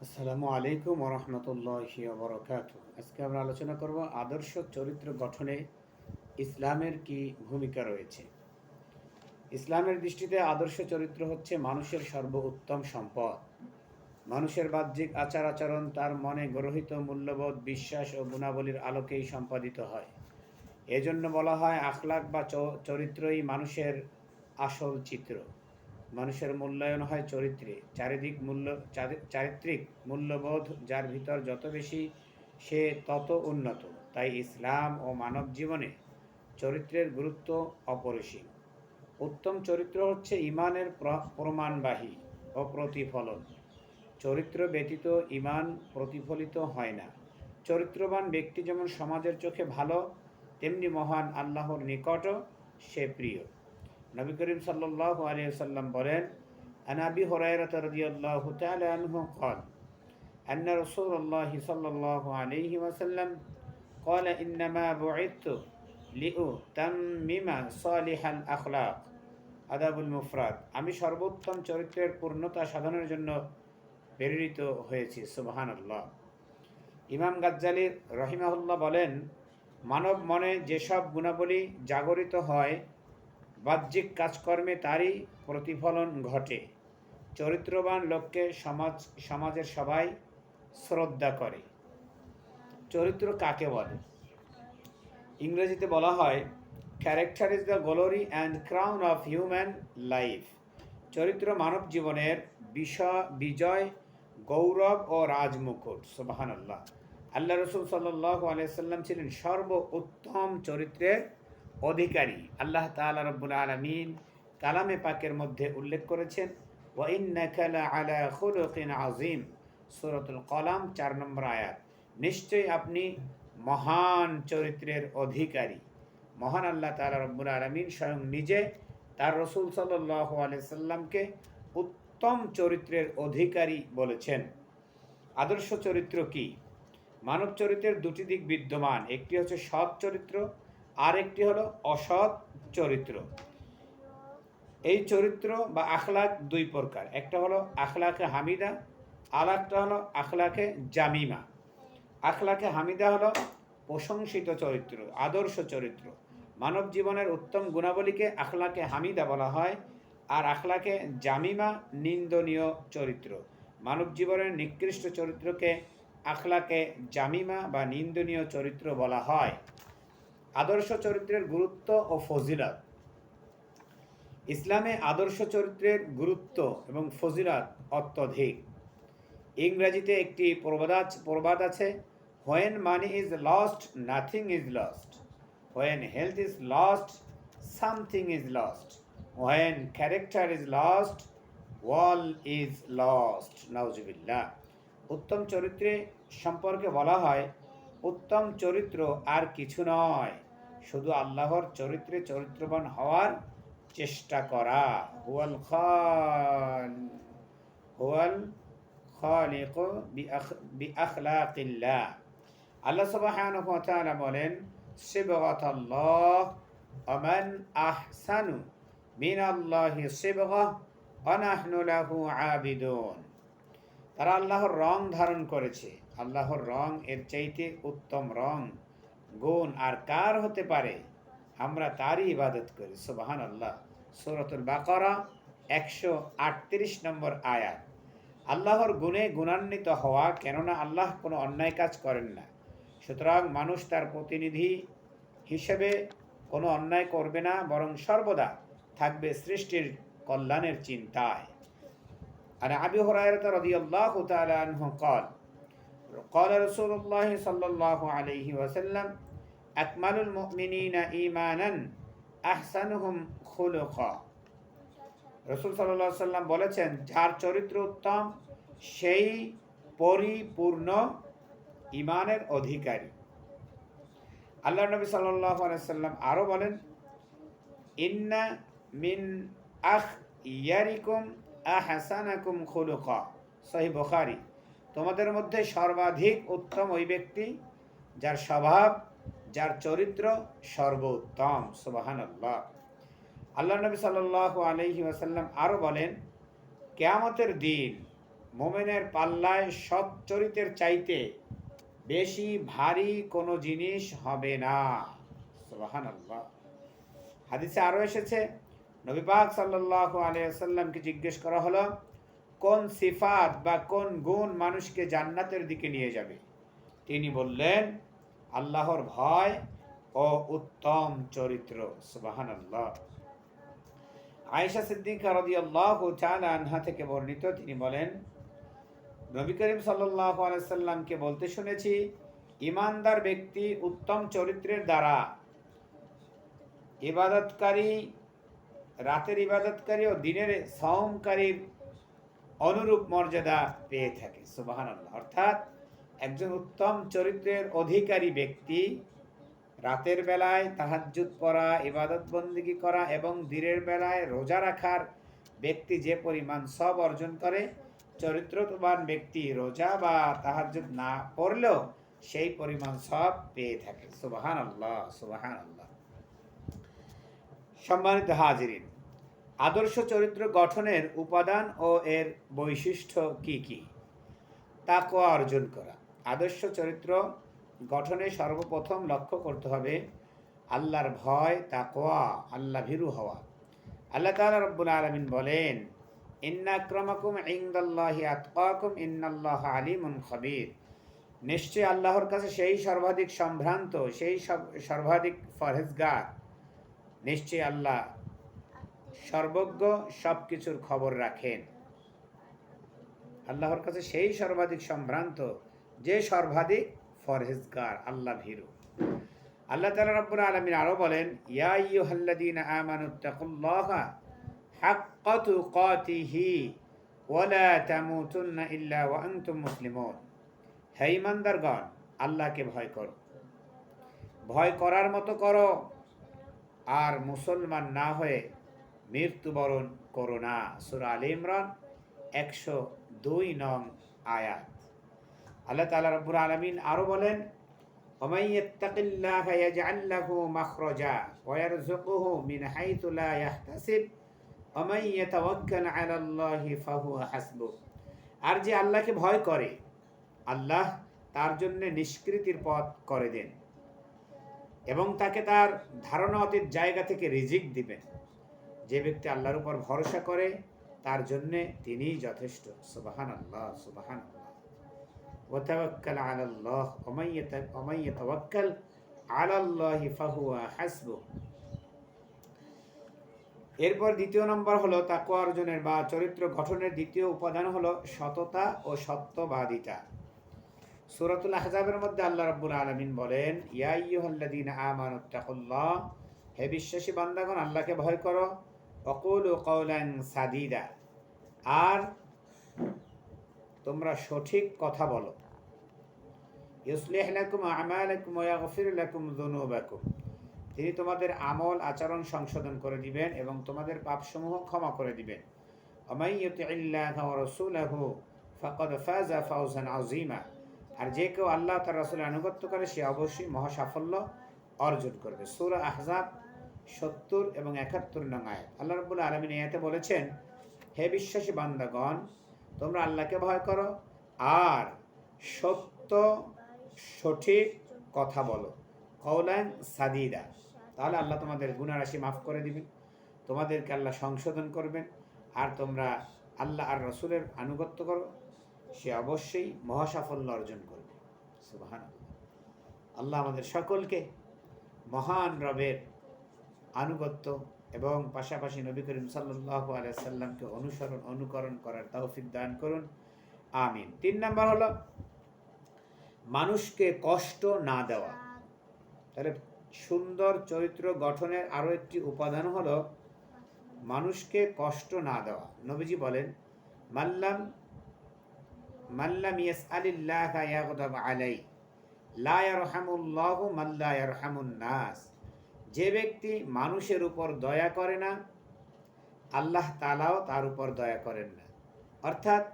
আসসালামু আলাইকুম ওরহমতুল্লাহি বরকাত আজকে আমরা আলোচনা করব আদর্শ চরিত্র গঠনে ইসলামের কি ভূমিকা রয়েছে। ইসলামের দৃষ্টিতে আদর্শ চরিত্র হচ্ছে মানুষের সর্বোত্তম সম্পদ। মানুষের বাহ্যিক আচার আচরণ তার মনে গ্রহিত মূল্যবোধ, বিশ্বাস ও গুণাবলীর আলোকেই সম্পাদিত হয়। এজন্য বলা হয় আখলাক বা চরিত্রই মানুষের আসল চিত্র। মানুষের মূল্যায়ন হয় চরিত্রে। চারিদিক মূল্য, চারি- চারিত্রিক মূল্যবোধ যার ভিতর যত বেশি সে তত উন্নত। তাই ইসলাম ও মানব জীবনে চরিত্রের গুরুত্ব অপরিসীম। উত্তম চরিত্র হচ্ছে ইমানের প্র- প্রমাণবাহী ও প্রতিফলন। চরিত্র ব্যতীত ইমান প্রতিফলিত হয় না। চরিত্রবান ব্যক্তি যেমন সমাজের চোখে ভালো, তেমনি মহান আল্লাহর নিকটও সে প্রিয়। নবী করিম সাল্লাল্লাহু আলাইহি সাল্লাম বলেন আন আবি হুরায়রা রাদিয়াল্লাহু তাআলা আনহু قال أن رسول الله صلى الله عليه وسلم قال إنما بعثت لأتمم صالح الأخلاق আদাবুল মুফরাদ আমি সর্বোত্তম চরিত্রের পূর্ণতা সাধনের জন্য প্রেরিত হয়েছি সুবহানাল্লাহ ইমাম গাজ্জালি রহিমাহুল্লাহ বলেন মানব মনে যেসব গুণাবলী জাগরিত হয় বাহ্যিক কাজকর্মে তারই প্রতিফলন ঘটে। চরিত্রবান লোককে সমাজ, সমাজের সবাই শ্রদ্ধা করে। চরিত্র কাকে বলে? ইংরেজিতে বলা হয় character is the glory and crown of human life চরিত্র মানব জীবনের বিষয়, বিজয়, গৌরব ও রাজমুকুট। সুবাহান আল্লাহ আল্লাহ রসুল সাল্লাহ আলাইসাল্লাম ছিলেন সর্ব উত্তম চরিত্রের অধিকারী আল্লাহ তাআলা রব্বুল আলমিন কালামে পাকের মধ্যে উল্লেখ করেছেন আজিম সূরাতুল কলাম, চার নম্বর আয়াত। নিশ্চয়ই আপনি মহান চরিত্রের অধিকারী। মহান আল্লাহ তাআলা রব্বুল আলমিন স্বয়ং নিজে তার রসুল সাল্লাহ আলাইসাল্লামকে উত্তম চরিত্রের অধিকারী বলেছেন। আদর্শ চরিত্র কি? মানব চরিত্রের দুটি দিক বিদ্যমান। একটি হচ্ছে সৎ চরিত্র আর একটি হলো অসৎ চরিত্র। এই চরিত্র বা আখলাক দুই প্রকার। একটা হলো আখলাকে হামিদা আর একটা হলো আখলাকে জামিমা। আখলাকে হামিদা হলো প্রশংসিত চরিত্র, আদর্শ চরিত্র। মানব জীবনের উত্তম গুণাবলীকে আখলাকে হামিদা বলা হয় আর আখলাকে জামিমা নিন্দনীয় চরিত্র। মানব জীবনের নিকৃষ্ট চরিত্রকে আখলাকে জামিমা বা নিন্দনীয় চরিত্র বলা হয়। আদর্শ চরিত্রের গুরুত্ব ও ফজিলত। ইসলামে আদর্শ চরিত্রের গুরুত্ব এবং ফজিলত অত্যধিক। ইংরেজিতে একটি প্রবাদ প্রবাদ আছে when money is lost nothing is lost when health is lost something is lost when character is lost all is lost নাউজুবিল্লাহ। উত্তম চরিত্রে সম্পর্কে বলা হয় উত্তম চরিত্র আর কিছু নয়। শুধু আল্লাহর চরিত্রে চরিত্রবান হওয়ার চেষ্টা করা। হুয়াল খাল হুয়াল খালিক বিআখলাকিল্লাহ আল্লাহ সুবহানাহু ওয়া তাআলা বলেন, সিবগাতাল্লাহ আমান আহসানু মিনাল্লাহি সিবগা ওয়া নাহনু লাহু আবিদুন। তারা আল্লাহর রং ধারণ করেছে। আল্লাহর রং এর চাইতে উত্তম রং। গুণ আর কার হতে পারে? আমরা তারই ইবাদত করি সুবাহান আল্লাহ সৌরতুল বাকরা, একশো আটত্রিশ নম্বর আয়াত। আল্লাহর গুণে গুণান্বিত হওয়া কেননা আল্লাহ কোনো অন্যায় কাজ করেন না। সুতরাং মানুষ তার প্রতিনিধি হিসেবে কোনো অন্যায় করবে না, বরং সর্বদা থাকবে সৃষ্টির কল্যাণের চিন্তায়। আর আবি হরায়রতা রদি আল্লাহ তালহ কল قال قال رسول الله صلى الله عليه وسلم أكمل المؤمنين إيمانا أحسنهم خلقا রসুল সাল্লাহ সাল্লাম বলেছেন যার চরিত্র উত্তম সেই পরিপূর্ণ ইমানের অধিকারী আল্লাহ নবী সাল্লাহ সাল্লাম আরও বলেন ইন্না মিন আখ ইয়ারিকুম আহাসানাকুম খুলুকা সহি বখারি তোমাদের মধ্যে সর্বাধিক উত্তম ওই ব্যক্তি যার স্বভাব, যার চরিত্র সর্বোত্তম। সুবাহান আল্লাহ আল্লাহ নবী সাল্লাহ আলহি ওয়াসাল্লাম আরও বলেন, কেয়ামতের দিন মোমেনের পাল্লায় সৎ চরিত্রের চাইতে বেশি ভারী কোনো জিনিস হবে না। সুবাহান আল্লাহ হাদিসে আরও এসেছে, নবী পাক সাল্লাহ আলিয়াল্লামকে জিজ্ঞেস করা হলো কোন সিফাত বা কোন গুণ মানুষকে জান্নাতের দিকে নিয়ে যাবে? তিনি বললেন, আল্লাহর ভয় ও উত্তম চরিত্র। সুবাহান আল্লাহ আয়েশা সিদ্দিকা আনহা থেকে বর্ণিত তিনি বলেন, নবী করিম সাল্লাল্লাহু আলাইহি সাল্লামকে বলতে শুনেছি, ইমানদার ব্যক্তি উত্তম চরিত্রের দ্বারা ইবাদতকারী, রাতের ইবাদতকারী ও দিনের সওমকারীর অনুরূপ মর্যাদা পেয়ে থাকে, সুবহানাল্লাহ। অর্থাৎ একজন উত্তম চরিত্রের অধিকারী ব্যক্তি রাতের বেলায় তাহাজ্জুদ পড়া, ইবাদত বন্দিগি করা এবং দিনের বেলায় রোজা রাখার ব্যক্তি যে পরিমাণ সব অর্জন করে, চরিত্রবান ব্যক্তি রোজা বা তাহাজ্জুদ না পড়লেও সেই পরিমাণ সব পেয়ে থাকে সুবাহান আল্লাহ সুবাহান আল্লাহ সম্মানিত হাজিরিন আদর্শ চরিত্র গঠনের উপাদান ও এর বৈশিষ্ট্য কি কি? তাকওয়া অর্জন করা। আদর্শ চরিত্র গঠনে সর্বপ্রথম লক্ষ্য করতে হবে আল্লাহর ভয়, তাকওয়া, আল্লাহ ভীরু হওয়া। আল্লাহ তাআলা রব্বুল আলামিন বলেন, ইন্না আক্রমাকুম ইনদাল্লাহি আতকাকুম, ইন্নাল্লাহ আলিমুন খবীর। নিশ্চয় আল্লাহর কাছে সেই সর্বাধিক সম্ভ্রান্ত, সেই সর্বাধিক ফরহেজগার। নিশ্চয় আল্লাহ সর্বজ্ঞ সব কিছুর খবর রাখেন। আল্লাহর কাছে সেই সর্বাধিক সম্ভ্রান্ত, যে সর্বাধিক ফরহেজগার, আল্লাহ ভীরু। আল্লাহ তাআলা রাব্বুল আলামিন আরও বলেন, ইয়া ওয়া আল্লাহকে ভয় করো। ভয় করার মতো করো, আর মুসলমান না হয়ে মৃত্যুবরণ করো না সূরা আলে ইমরান একশো দুই নং আয়াত আল্লাহ তাআলা রব্বুল আলামিন আরো বলেন ومن يتق الله يجعل له مخرجا ويرزقه من حيث لا يحتسب ومن يتوكل على الله فهو حسبه আর যে আল্লাহকে ভয় করে আল্লাহ তার জন্য নিষ্কৃতির পথ করে দেন এবং তাকে তার ধারণা অতীত জায়গা থেকে রিজিক দিবেন যে ব্যক্তি আল্লাহর উপর ভরসা করে, তার জন্যে তিনি যথেষ্ট। সুবাহান আল্লাহ সুবাহান আল্লাহ ওয়াতাওয়াক্কাল আলাল্লাহ ওমাইয়াত ওমাইয়াতাওয়াক্কাল আলাল্লাহি ফাহুয়া হাসবু। এরপর দ্বিতীয় নম্বর হলো তাকওয়া অর্জনের বা চরিত্র গঠনের দ্বিতীয় উপাদান হলো সততা ও সত্যবাদিতা। সুরাতুল আহজাবের মধ্যে আল্লাহ রাব্বুল আলামিন বলেন, ইয়া আইয়ুহাল্লাযীনা আমানুত্তাকুল্লাহ হে বিশ্বাসী বান্দাগণ, আল্লাহকে ভয় করো। অকুলু সাদিদা, আর তোমরা সঠিক কথা বলো। ইউসলিহ লাকুম আমালাকুম লাকুম যুনুবাকুম। তিনি তোমাদের আমল, আচরণ সংশোধন করে দিবেন এবং তোমাদের পাপসমূহ ক্ষমা করে দিবেন। ওমাই ইউতিইল্লাহ ওয়া রাসূলাহু ফাকাদ ফাজা ফাওজান আযীমা। আর যে কেউ আল্লাহ তার রাসূলের আনুগত্য করে, সে অবশ্যই মহা সাফল্য অর্জন করবে। সূরা আহজাব সত্তর এবং একাত্তর নং আয়াত। আল্লাহ রাব্বুল আলামিন আয়াতে বলেছেন, হে বিশ্বাসী বান্দাগণ, তোমরা আল্লাহকে ভয় করো, আর সত্য, সঠিক কথা বলো। কৌলান সাদিদা। তাহলে আল্লাহ তোমাদের গুণারাশি মাফ করে দিবেন, তোমাদেরকে আল্লাহ সংশোধন করবেন, আর তোমরা আল্লাহ আর রসুলের আনুগত্য করো, সে অবশ্যই মহাসাফল্য অর্জন করবে। আল্লাহ আমাদের সকলকে মহান রবের আনুগত্য এবং পাশাপাশি নবী করিম সাল্লাহ আলাইসাল্লামকে অনুসরণ, অনুকরণ করার তৌফিক দান করুন। আমিন। তিন নাম্বার হলো মানুষকে কষ্ট না দেওয়া। তাহলে সুন্দর চরিত্র গঠনের আরও একটি উপাদান হলো মানুষকে কষ্ট না দেওয়া। নবীজি বলেন, মাল্লাম মাল্লাম ইয়াস আলিল্লাহ আলাই, লা ইয়ারহামুল্লাহু মাল্লা ইয়ারহামুন নাস। যে ব্যক্তি মানুষের উপর দয়া করে না আল্লাহ তালাও তার উপর দয়া করেন না। অর্থাৎ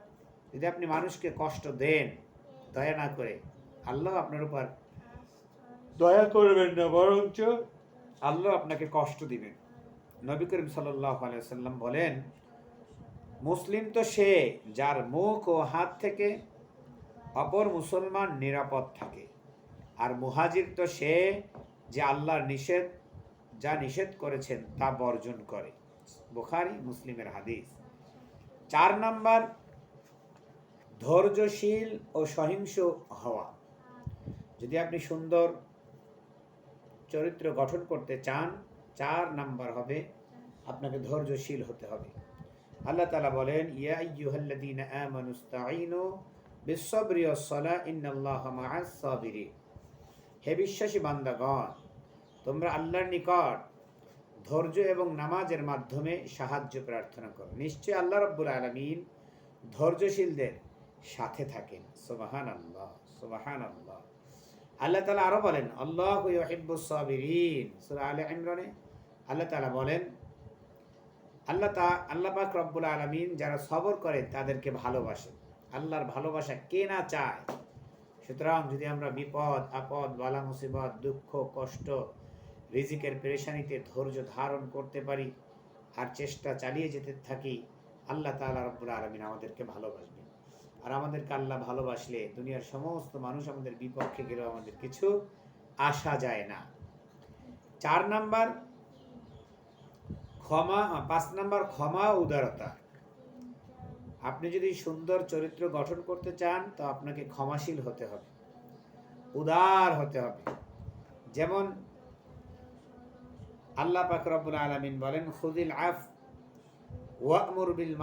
যদি আপনি মানুষকে কষ্ট দেন দয়া না করে আল্লাহ আপনার উপর দয়া করবেন না বরঞ্চ আল্লাহ আপনাকে কষ্ট দিবেন। নবী করিম সাল্লাহ আলাইসাল্লাম বলেন মুসলিম তো সে যার মুখ ও হাত থেকে অপর মুসলমান নিরাপদ থাকে আর মুহাজির তো সে যে আল্লাহর নিষেধ যা নিষেধ করেছেন তা বর্জন করে। বুখারি, মুসলিমের হাদিস। চার নাম্বার, ধৈর্যশীল ও সহিংস হওয়া। যদি আপনি সুন্দর চরিত্র গঠন করতে চান, চার নাম্বার হবে আপনাকে ধৈর্যশীল হতে হবে। আল্লাহ তালা বলেন, ইয়া মা'আস সাবিরিন হে বিশ্বাসী বান্দাগণ তোমরা আল্লাহর নিকট ধৈর্য এবং নামাজের মাধ্যমে সাহায্য প্রার্থনা করো। নিশ্চয় আল্লাহ রব্বুল আলমিন ধৈর্যশীলদের সাথে থাকেন। সুবাহান আল্লাহ সুবাহান আল্লাহ আল্লাহ তালা আরও বলেন, আল্লাহ সাবিরিন। সুরা আলে ইমরানে আল্লাহ তালা বলেন, আল্লাহ তা, আল্লাহ পাক রব্বুল আলমিন যারা সবর করে তাদেরকে ভালোবাসে আল্লাহর ভালোবাসা কে না চায়? সুতরাং যদি আমরা বিপদ, আপদ, বালা, মুসিবত, দুঃখ, কষ্ট রিজিকের পেরেশানিতে ধৈর্য ধারণ করতে পারি আর চেষ্টা চালিয়ে যেতে থাকি, আল্লাহ তাআলা রব্বুল আলমিন আমাদেরকে ভালোবাসবেন। আর আমাদেরকে আল্লাহ ভালোবাসলে দুনিয়ার সমস্ত মানুষ আমাদের বিপক্ষে গেলেও আমাদের কিছু আসা যায় না। চার নাম্বার, ক্ষমা, পাঁচ নাম্বার, ক্ষমা উদারতা। আপনি যদি সুন্দর চরিত্র গঠন করতে চান, তো আপনাকে ক্ষমাশীল হতে হবে, উদার হতে হবে। যেমন আল্লাহ পাক রব্বুল আলামিন বলেন খুদিল আফ ওয়ামুর বিল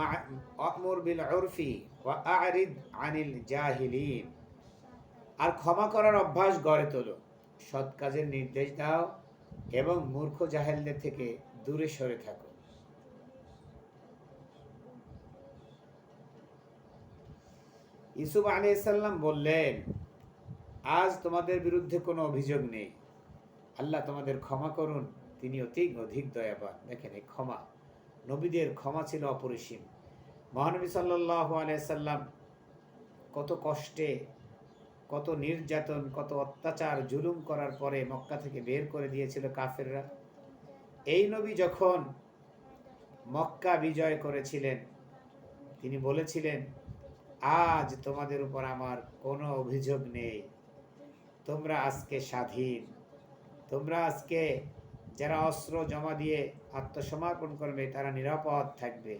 ওয়ামুর বিল উরফি ওয়া আরিদ আনিল জাহিলিন। আর ক্ষমা করার অভ্যাস গড়ে তোলো। সৎ কাজের নির্দেশ দাও এবং মূর্খ জাহেলদের থেকে দূরে সরে থাকো। ইসুফ আলাইসাল্লাম বললেন, আজ তোমাদের বিরুদ্ধে কোনো অভিযোগ নেই। আল্লাহ তোমাদের ক্ষমা করুন তিনি অতি অধিক দয়াবান। দেখেন এই ক্ষমা। নবীদের ক্ষমা ছিল অপরিসীম। মহানবী সাল্লাহ আলাইসাল্লাম কত কষ্টে, কত নির্যাতন, কত অত্যাচার, জুলুম করার পরে মক্কা থেকে বের করে দিয়েছিল কাফেররা। এই নবী যখন মক্কা বিজয় করেছিলেন, তিনি বলেছিলেন, আজ তোমাদের উপর আমার কোনো অভিযোগ নেই। তোমরা আজকে স্বাধীন। তোমরা আজকে যারা অস্ত্র জমা দিয়ে আত্মসমর্পণ করবে, তারা নিরাপদ থাকবে।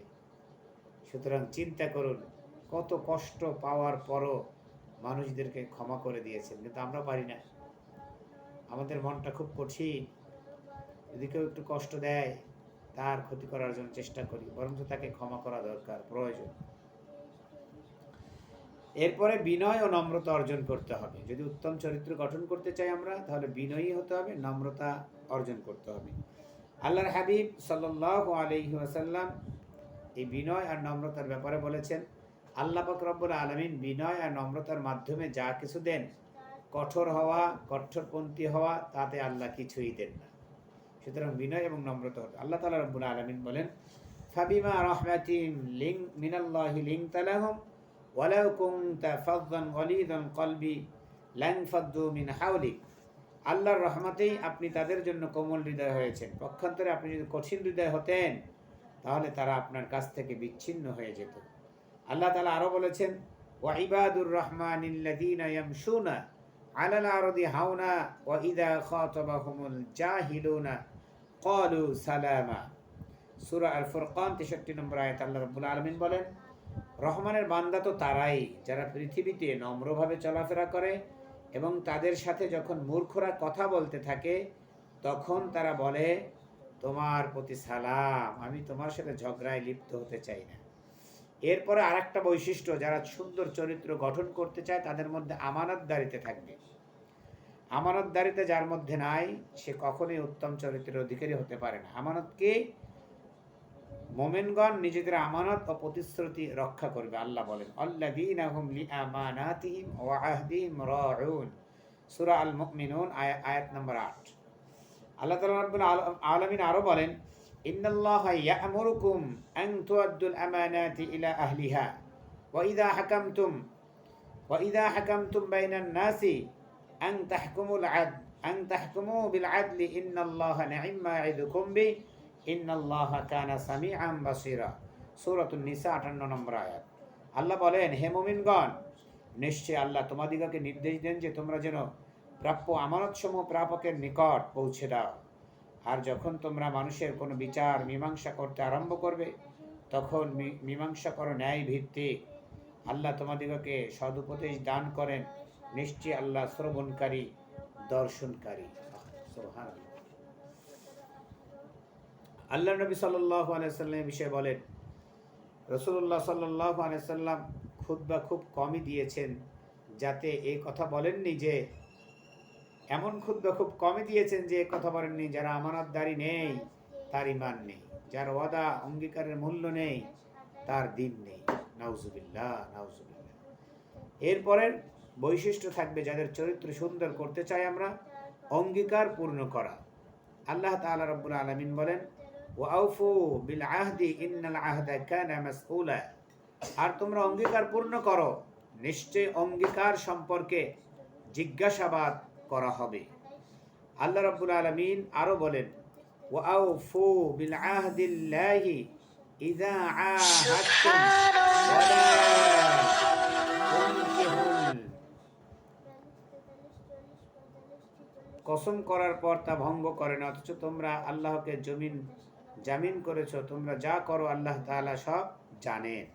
সুতরাং চিন্তা করুন, কত কষ্ট পাওয়ার পরও মানুষদেরকে ক্ষমা করে দিয়েছেন, কিন্তু আমরা পারি না। আমাদের মনটা খুব কঠিন। যদি কেউ একটু কষ্ট দেয়, তার ক্ষতি করার জন্য চেষ্টা করি, বরঞ্চ তাকে ক্ষমা করা দরকার, প্রয়োজন। এরপরে বিনয় ও নম্রতা অর্জন করতে হবে। যদি উত্তম চরিত্র গঠন করতে চাই আমরা, তাহলে বিনয়ী হতে হবে, নম্রতা অর্জন করতে হবে। আল্লাহর হাবিব সাল্লাহ আলহি আসাল্লাম এই বিনয় আর নম্রতার ব্যাপারে বলেছেন, আল্লাহ রব্বুল আলমিন বিনয় আর নম্রতার মাধ্যমে যা কিছু দেন, কঠোর হওয়া, কঠোরপন্থী হওয়া, তাতে আল্লাহ কিছুই দেন না। সুতরাং বিনয় এবং নম্রতা আল্লাহ তালা রব্বুল আলমিন বলেন, ফাবিমা রহমাতিম লিং মিনাল্লাহি লিং তালাহম ওয়ালাউ কুনতা ফাযযান গালিযাল কলবি লানফাদ্দু মিন হাওলিক। আল্লাহর রহমতেই আপনি তাদের জন্য কোমল হৃদয় হয়েছেন। পক্ষান্তরে আপনি যদি কঠিন হৃদয় হতেন, তাহলে তারা আপনার কাছ থেকে বিচ্ছিন্ন হয়ে যেত। আল্লাহ তালা আরও বলেছেন ওয়াইবাদুর রহমানিল্লাযীনা ইয়ামশুনা আলাল আরদি হাওনা ওয়া ইযা খাতাবাহুমুল জাহিলুনা ক্বালু সালামা। সূরা আল ফুরকান 63 নম্বর আয়াত আল্লাহ রাব্বুল আলামিন বলেন, রহমানের বান্দা তো তারাই যারা পৃথিবীতে নম্রভাবে চলাফেরা করে এবং তাদের সাথে যখন মূর্খরা কথা বলতে থাকে, তখন তারা বলে, তোমার প্রতি সালাম, আমি তোমার সাথে ঝগড়ায় লিপ্ত হতে চাই না। এরপরে আর একটা বৈশিষ্ট্য, যারা সুন্দর চরিত্র গঠন করতে চায়, তাদের মধ্যে আমানতদারিতে থাকবে। আমানতদারিতে যার মধ্যে নাই, সে কখনোই উত্তম চরিত্রের অধিকারী হতে পারে না। আমানতকে মোমেনগণ নিজেদের আমানত ও প্রতিশ্রুতি রক্ষা করবে, আল্লাহ বলেন। আল্লাযীনাহুম লিআমানাতিহিম ওয়া আহদিহিম রাউন। সূরা আল মুমিনুন আয়াত নম্বর 8 আল্লাহ তাআলা রাব্বুল আলামিন আরও বলেন, ইন্নাল্লাহা ইয়া'মুরুকুম আন তুআদ্দুল আমানাতি ইলা আহলিহা। ওয়া ইযা হাকামতুম, ওয়া ইযা হাকামতুম বাইনান নাসি আন তাহকুমুল আদল আন তাহকুমু বিল আদলি, ইন্নাল্লাহা নি'ম্মা ইয়া'iদুকুম বিহি। ইন্নাল্লাহা কানা সামিআন বাসীরা। সৌরাতুন নিসা আটান্ন নম্বর আয়াত। আল্লাহ বলেন, হে মোমিনগণ, নিশ্চয় আল্লাহ তোমাদিগকে নির্দেশ দেন যে তোমরা যেন প্রাপ্য আমানতসমূহ প্রাপকের নিকট পৌঁছে দাও। আর যখন তোমরা মানুষের কোনো বিচার, মীমাংসা করতে আরম্ভ করবে, তখন মীমাংসা করো ন্যায় ভিত্তিক আল্লাহ তোমাদিগকে সদুপদেশ দান করেন। নিশ্চয়ই আল্লাহ শ্রবণকারী, দর্শনকারী। আল্লাহ নবী সাল্লাহ আলাইসাল্লামের বিষয়ে বলেন রসুল্লাহ সাল্লাহ আলাইসাল্লাম খুদ্া খুব কমই দিয়েছেন, যাতে এই কথা বলেননি যে, এমন ক্ষুদ্র খুব কমই দিয়েছেন যে কথা বলেননি যারা আমানতদারি নেই, তার ইমান নেই, যার ওয়াদা অঙ্গীকারের মূল্য নেই, তার দিন নেই। নাউজুবিল্লাহ নাউজুবিল্লাহ। এরপরের বৈশিষ্ট্য থাকবে যাদের চরিত্র সুন্দর করতে চাই আমরা, অঙ্গীকার পূর্ণ করা। আল্লাহ তাআলা রব্বুল আলামিন বলেন বিল আহদি ইন্নাল আহদা কানা মাসউলা। আর তোমরা অঙ্গীকার পূর্ণ করো নিশ্চয় অঙ্গীকার সম্পর্কে জিজ্ঞাসাবাদ করা হবে। আল্লাহ রাব্বুল আলামিন আরও বলেন, ওয়াউফু বিল আহদিল্লাহি ইযা আহাদতুম কসম করার পর তা ভঙ্গ করে না, অথচ তোমরা আল্লাহকে জমিন জামিন করেছ, তোমরা যা করো আল্লাহ তাআলা সব জানেন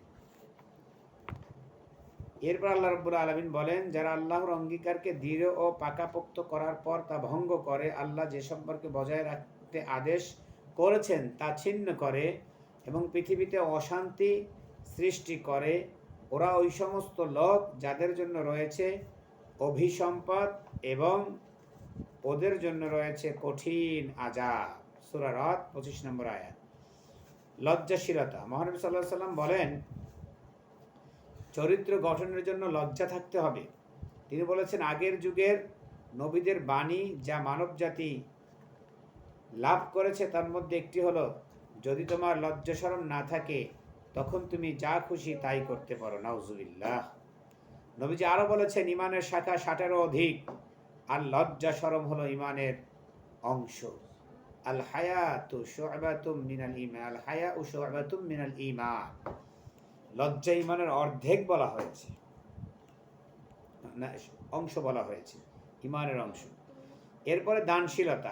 এরপর আল্লাহ রব্বুল আলমিন বলেন, যারা আল্লাহর অঙ্গীকারকে দৃঢ় ও পাকাপোক্ত করার পর তা ভঙ্গ করে, আল্লাহ যে সম্পর্কে বজায় রাখতে আদেশ করেছেন তা ছিন্ন করে এবং পৃথিবীতে অশান্তি সৃষ্টি করে, ওরা ওই সমস্ত লোক যাদের জন্য রয়েছে অভিসম্পদ এবং ওদের জন্য রয়েছে কঠিন আজাব সুরা রথ পঁচিশ নম্বর আয়াত। লজ্জাশীলতা। মহানবী সাল্লাহ সাল্লাম বলেন, চরিত্র গঠনের জন্য লজ্জা থাকতে হবে। তিনি বলেছেন, আগের যুগের নবীদের বাণী যা মানবজাতি লাভ করেছে, তার মধ্যে একটি হলো, যদি তোমার লজ্জা শরম না থাকে, তখন তুমি যা খুশি তাই করতে পারো। নাউজুবিল্লাহ। নবীজি আরও বলেছেন, ইমানের শাখা ষাটেরও অধিক, আর লজ্জা শরম হলো ইমানের অংশ। লজ্জা ইমানের অর্ধেক বলা হয়েছে। অংশ বলা হয়েছে, ইমানের অংশ। এরপরে দানশীলতা।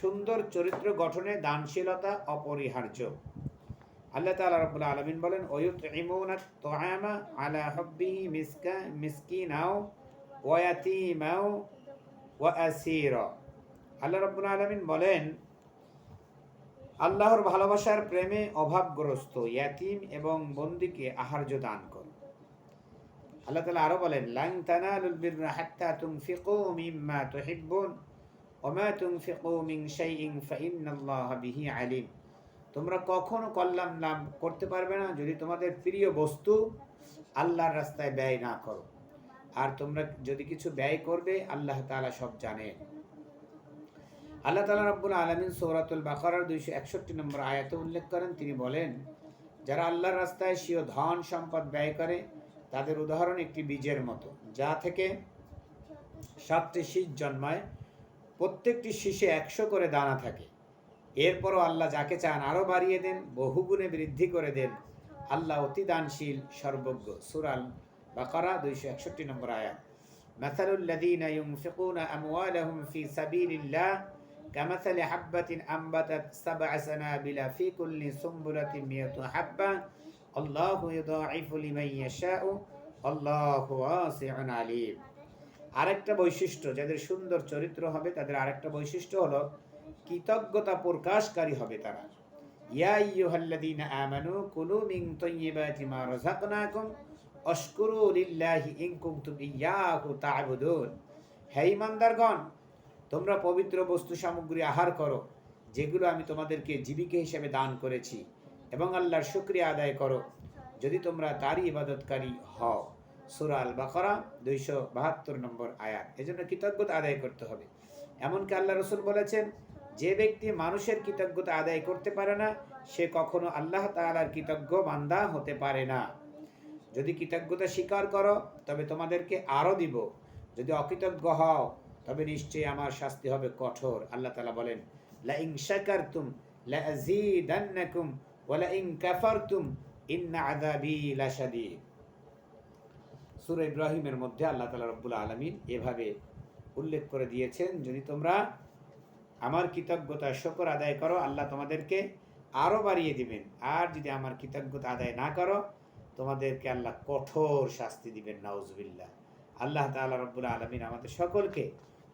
সুন্দর চরিত্র গঠনে দানশীলতা অপরিহার্য। আল্লাহ তাআলা রাব্বুল আলামিন বলেন, ওয়ুতঈমুনা তুআমা আলা হুব্বিহি মিসকা, মিসকিনাও ওয়া ইয়াতীমাও ওয়া আসীরা। আল্লাহ রাব্বুল আলামিন বলেন, আল্লাহর ভালোবাসার প্রেমে অভাবগ্রস্ত ইয়াতিম এবং বন্দিকে আহার্য দান করো। আল্লাহ তালা আরও বলেন, লান তানালুল বিররা হাত্তা তুনফিকু মিম্মা তুহিব্বুন ওয়া মা তুনফিকু মিন শাইইন বিহি আলিম। তোমরা কখনো কল্যাণ লাভ করতে পারবে না যদি তোমাদের প্রিয় বস্তু আল্লাহর রাস্তায় ব্যয় না করো। আর তোমরা যদি কিছু ব্যয় করবে, আল্লাহ তাআলা সব জানেন। আল্লাহ তালা রব্বুল আলমিন সৌরাতুল বাকারার দুইশো একষট্টি নম্বর আয়াতে উল্লেখ করেন তিনি বলেন যারা আল্লাহর রাস্তায় স্বীয় ধন সম্পদ ব্যয় করে তাদের উদাহরণ একটি বীজের মতো যা থেকে সাতটি শীষ জন্মায় প্রত্যেকটি শীষে একশো করে দানা থাকে এরপরও আল্লাহ যাকে চান আরও বাড়িয়ে দেন বহুগুণে বৃদ্ধি করে দেন আল্লাহ অতি দানশীল সর্বজ্ঞ সুরাল বাকারা দুইশো একষট্টি নম্বর আয়াত مثل الذين ينفقون أموالهم في سبيل الله كمثل حبة أنبتت سبع سنابل في كل سنبلة مئة حبة الله يضاعف لمن يشاء الله واسع عليم আরেকটা বৈশিষ্ট্য যাদের সুন্দর চরিত্র হবে তাদের আরেকটা বৈশিষ্ট্য হলো কৃতজ্ঞতা প্রকাশকারী হবে তারা ইয়া আইয়ুহাল্লাযীনা আমানু কুলু মিন তাইয়্যিবাতি মা রাযাকনাকুম অশকুরু লিল্লাহি ইন কুনতুম ইয়াহু তা'বুদুন হে ঈমানদারগণ তোমরা পবিত্র বস্তু সামগ্রী আহার করো, যেগুলো আমি তোমাদেরকে জীবিকা হিসেবে দান করেছি, এবং আল্লাহর শুক্রিয়া আদায় করো। যদি তোমরা তারই ইবাদতকারী হও, সূরা আল বাকারা দুইশো বাহাত্তর নম্বর আয়াত। এজন্য কৃতজ্ঞতা আদায় করতে হবে। এমনকি আল্লাহ রসুল বলেছেন, যে ব্যক্তি মানুষের কৃতজ্ঞতা আদায় করতে পারে না, সে কখনো আল্লাহ তাআলার কৃতজ্ঞ বান্দা হতে পারে না। যদি কৃতজ্ঞতা স্বীকার করো, তবে তোমাদেরকে আরও দিব। যদি অকৃতজ্ঞ হও তবে নিশ্চয়ই আমার শাস্তি হবে কঠোর। আল্লাহ তালা বলেন লা ইন শাকারতুম লা আযীদান্নাকুম ওয়ালা ইন কাফারতুম, ইন্না আযাবি লাশাদীদ। সূরা ইব্রাহিমের মধ্যে আল্লাহ রব্বুল এভাবে উল্লেখ করে দিয়েছেন, যদি তোমরা আমার কৃতজ্ঞতা, শকর আদায় করো, আল্লাহ তোমাদেরকে আরও বাড়িয়ে দিবেন। আর যদি আমার কৃতজ্ঞতা আদায় না করো, তোমাদেরকে আল্লাহ কঠোর শাস্তি দিবেন, নাউজবিল্লাহ। আল্লাহ তাআলা রব্বুল আলমিন আমাদের সকলকে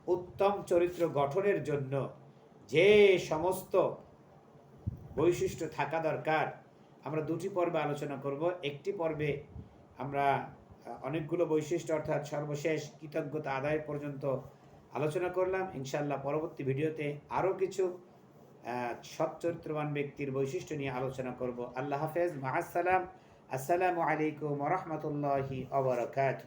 উত্তম চরিত্র গঠনের জন্য যে সমস্ত বৈশিষ্ট্য থাকা দরকার আমরা দুটি পর্বে আলোচনা করব। একটি পর্বে আমরা অনেকগুলো বৈশিষ্ট্য অর্থাৎ সর্বশেষ কৃতজ্ঞতা আদায় পর্যন্ত আলোচনা করলাম। ইনশাল্লাহ পরবর্তী ভিডিওতে আরও কিছু আহ, সৎ চরিত্রবান ব্যক্তির বৈশিষ্ট্য নিয়ে আলোচনা করব। আল্লাহ হাফেজ। মাহাসালাম আসসালামু আলাইকুম রহমতুল্লাহি অবরকাত